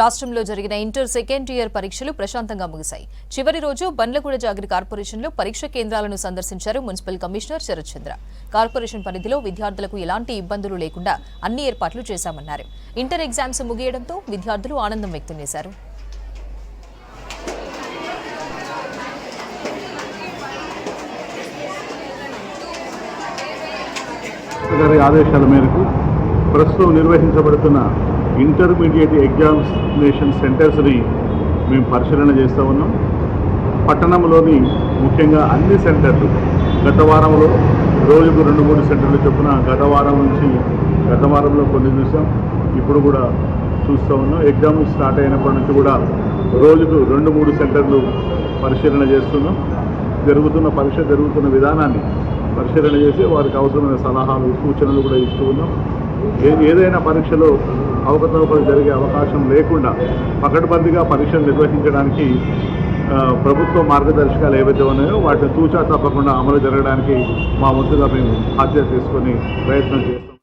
రాష్ట్రంలో జరిగిన inter second year పరీక్షలు ప్రశాంతంగా ముగిశాయి. చివరి రోజు బండ్లగూడ జాగరి కార్పొరేషన్లో పరీక్ష కేంద్రాలను సందర్శించారు మున్సిపల్ కమిషనర్ శరత్చంద్ర. కార్పొరేషన్ పరిధిలో విద్యార్థులకు ఎలాంటి ఇబ్బందులు లేకుండా అన్ని ఏర్పాట్లు చేశామన్నారు. ఇంటర్ ఎగ్జామ్స్ ముగియడంతో విద్యార్థులు ఆనందం వ్యక్తం చేశారు. గారి ఆదేశాల మేరకు ప్రస్తుతం నిర్వహించబడుతున్న ఇంటర్మీడియట్ ఎగ్జామినేషన్ సెంటర్స్ని మేము పరిశీలన చేస్తూ ఉన్నాం. పట్టణంలోని ముఖ్యంగా అన్ని సెంటర్లు గత వారంలో రోజుకు రెండు మూడు సెంటర్లు చొప్పున గత వారం నుంచి గత వారంలో కొన్ని చూసాం. ఇప్పుడు కూడా చూస్తూ ఉన్నాం. ఎగ్జామ్ స్టార్ట్ అయినప్పటి నుంచి కూడా రోజుకు రెండు మూడు సెంటర్లు పరిశీలన చేస్తున్నాం. జరుగుతున్న పరీక్ష జరుగుతున్న విధానాన్ని పరిశీలన చేసి వారికి అవసరమైన సలహాలు సూచనలు కూడా ఇస్తూ ఉన్నాం. ఏదైనా పరీక్షలో అవకతవకలు జరిగే అవకాశం లేకుండా పకడ్బందీగా పరీక్షలు నిర్వహించడానికి ప్రభుత్వ మార్గదర్శకాలు ఏవైతే ఉన్నాయో వాటిని తూచా తప్పకుండా అమలు జరగడానికి మా ముందుగా మేము బాధ్యత తీసుకొని ప్రయత్నం చేస్తాం